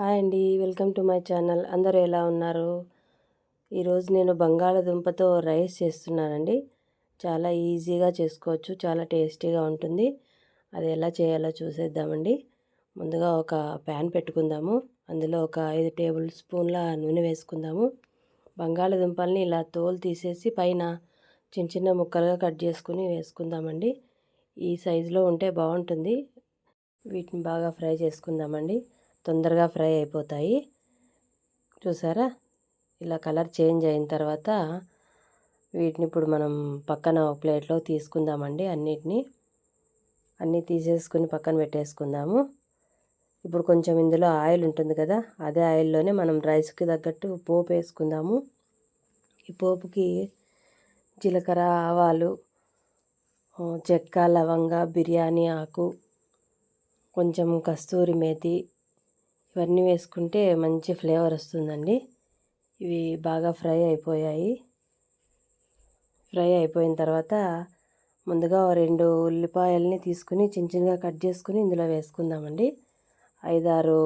Hi అండి welcome to my channel. అందరూ ఎలా ఉన్నారు? ఈరోజు నేను బంగాళదుంపతో రైస్ చేస్తున్నానండి. చాలా ఈజీగా చేసుకోవచ్చు చాలా టేస్టీగా ఉంటుంది. అది ఎలా చేయాలో చూసేద్దామండి. ముందుగా ఒక ప్యాన్ పెట్టుకుందాము. అందులో ఒక ఐదు టేబుల్ స్పూన్ల నూనె వేసుకుందాము. బంగాళదుంపల్ని ఇలా తోలు తీసేసి పైన చిన్న చిన్న ముక్కలుగా కట్ చేసుకుని వేసుకుందామండి. ఈ సైజులో ఉంటే బాగుంటుంది. వీటిని బాగా ఫ్రై చేసుకుందామండి. తొందరగా ఫ్రై అయిపోతాయి. చూసారా? ఇలా కలర్ చేంజ్ అయిన తర్వాత వీటిని ఇప్పుడు మనం పక్కన ఒక ప్లేట్లో తీసుకుందామండి అన్నిటినీ. అన్నీ తీసేసుకుని పక్కన పెట్టేసుకుందాము. ఇప్పుడు కొంచెం ఇందులో ఆయిల్ ఉంటుంది కదా అదే ఆయిల్లోనే మనం రైస్కి తగ్గట్టు పోపు వేసుకుందాము. ఈ పోపుకి జీలకర్ర ఆవాలు చెక్క లవంగ బిర్యానీ ఆకు కొంచెం కస్తూరి మేతి ఇవన్నీ వేసుకుంటే మంచి ఫ్లేవర్ వస్తుందండి. ఇవి బాగా ఫ్రై అయిపోయాయి. ఫ్రై అయిపోయిన తర్వాత ముందుగా రెండు ఉల్లిపాయల్ని తీసుకుని చిన్న చిన్నగా కట్ చేసుకుని ఇందులో వేసుకుందామండి. ఐదారు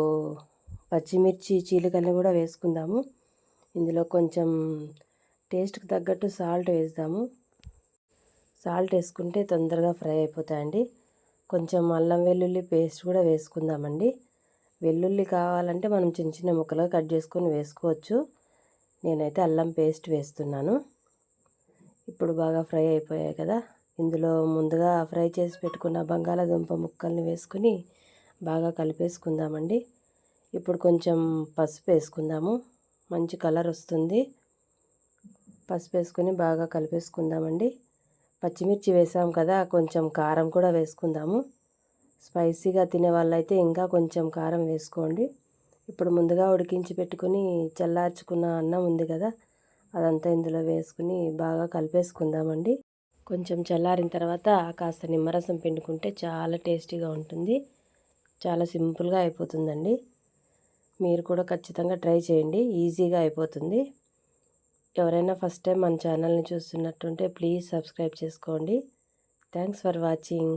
పచ్చిమిర్చి చీలికల్ని కూడా వేసుకుందాము. ఇందులో కొంచెం టేస్ట్కి తగ్గట్టు సాల్ట్ వేద్దాము సాల్ట్ వేసుకుంటే తొందరగా ఫ్రై అయిపోతాయండి. కొంచెం అల్లం వెల్లుల్లి పేస్ట్ కూడా వేసుకుందామండి. వెల్లుల్లి కావాలంటే మనం చిన్న చిన్న ముక్కలుగా కట్ చేసుకొని వేసుకోవచ్చు. నేనైతే అల్లం పేస్ట్ వేస్తున్నాను. ఇప్పుడు బాగా ఫ్రై అయిపోయాయి కదా. ఇందులో ముందుగా ఫ్రై చేసి పెట్టుకున్న బంగాళాదుంప ముక్కల్ని వేసుకుని బాగా కలిపేసుకుందామండి. ఇప్పుడు కొంచెం పసుపు వేసుకుందాము. మంచి కలర్ వస్తుంది. పసుపు వేసుకుని బాగా కలిపేసుకుందామండి. పచ్చిమిర్చి వేసాం కదా కొంచెం కారం కూడా వేసుకుందాము. స్పైసీగా తినే వాళ్ళైతే ఇంకా కొంచెం కారం వేసుకోండి. ఇప్పుడు ముందుగా ఉడికించి పెట్టుకుని చల్లార్చుకున్న అన్నం ఉంది కదా అదంతా ఇందులో వేసుకుని బాగా కలిపేసుకుందామండి. కొంచెం చల్లారిన తర్వాత కాస్త నిమ్మరసం పిండుకుంటే చాలా టేస్టీగా ఉంటుంది. చాలా సింపుల్గా అయిపోతుందండి. మీరు కూడా ఖచ్చితంగా ట్రై చేయండి. ఈజీగా అయిపోతుంది. ఎవరైనా ఫస్ట్ టైం మన ఛానల్ని చూస్తున్నట్టుంటే ప్లీజ్ సబ్స్క్రైబ్ చేసుకోండి. Thanks for watching.